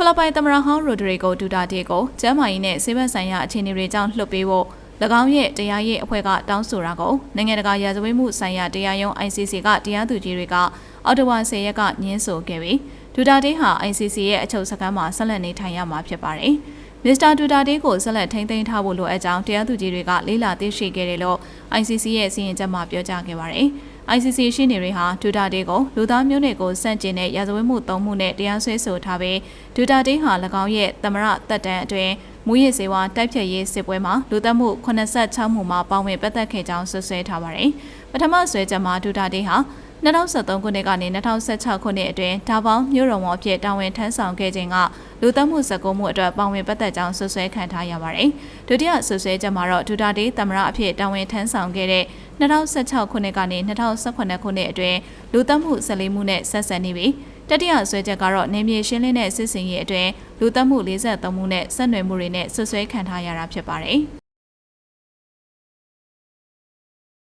ဖိလစ်ပိုင်သမ္မတဟောင်းရိုဒရီဂိုဒူတာတေကိုကျမ်းမာရေးနဲ့ဆေးဘက်ဆိုင်ရာအခြေအနေတွေကြောင့်လွှတ်ပေးဖို့၎င်းရဲ့တရားရေးအဖွဲ့ကတောင်းဆိုတာကိုနိုင်ငံတကာရာဇဝတ်မှုဆိုင်ရာတရားရုံး ICC ကတရားသူကြီးတွေကအော်တိုဝါ10ရက်ကညှင်းဆိုခဲ့ပြီးဒူတာတေဟာ ICC ရဲ့အချုပ်စခန်းမှာဆက်လက်နေထိုင်ရမှာဖြစ်ပါတယ်။ မစ္စတာဒူတာတေကိုဆက်လက်ထိန်းသိမ်းထားဖို့လိုအပ်ကြောင်းတရားသူကြီးတွေကလေးလာသိရှိခဲ့တယ်လို့ ICC ရဲ့စီရင်ချက်မှာပြောကြားခဲ့ပါတယ်။ ICC ရှိနေတွေဟာဒူတာတေကိုလူသားမျိုးနွယ်ကိုစန့်ကျင်တဲ့ရာဇဝတ်မှုသုံးမှုနဲ့တရားစွဲဆိုထားပြီးဒူတာတေဟာ၎င်းရဲ့သမရတက်တန်းအတွင်းမူရစ်စေဝါတိုက်ဖြတ်ရေးစစ်ပွဲမှာလူသက်မှု86မှုမှာပါဝင်ပတ်သက်ခဲ့ကြောင်းဆွဆွဲထားပါတယ်။ပထမဆွဲချက်မှာဒူတာတေဟာ 2023ခုနှစ်ကနေ2016ခုနှစ်အတွင်းဒါပေါင်းမြို့တော်ဝန်အဖြစ်တာဝန်ထမ်းဆောင်ခဲ့ခြင်းကလူသက်မှု19မှုအတွက်ပါဝင်ပတ်သက်ကြောင်းဆွဆွဲခံထားရပါတယ်။ဒုတိယဆွဆွဲချက်မှာတော့ဒူတာတေသမရအဖြစ်တာဝန်ထမ်းဆောင်ခဲ့တဲ့2016ခုနှစ်ကနေ2018ခုနှစ်အတွင်းလူသက်မှု14မှုနဲ့ဆက်ဆက်နေပြီးတတိယဆွဲချက်ကတော့နေမြေရှင်းလင်းတဲ့စစ်စင်ရေးအတွင်းလူသက်မှု43မှုနဲ့ဆက်နွယ်မှုတွေနဲ့ဆွဆွဲခံထားရတာဖြစ်ပါတယ်။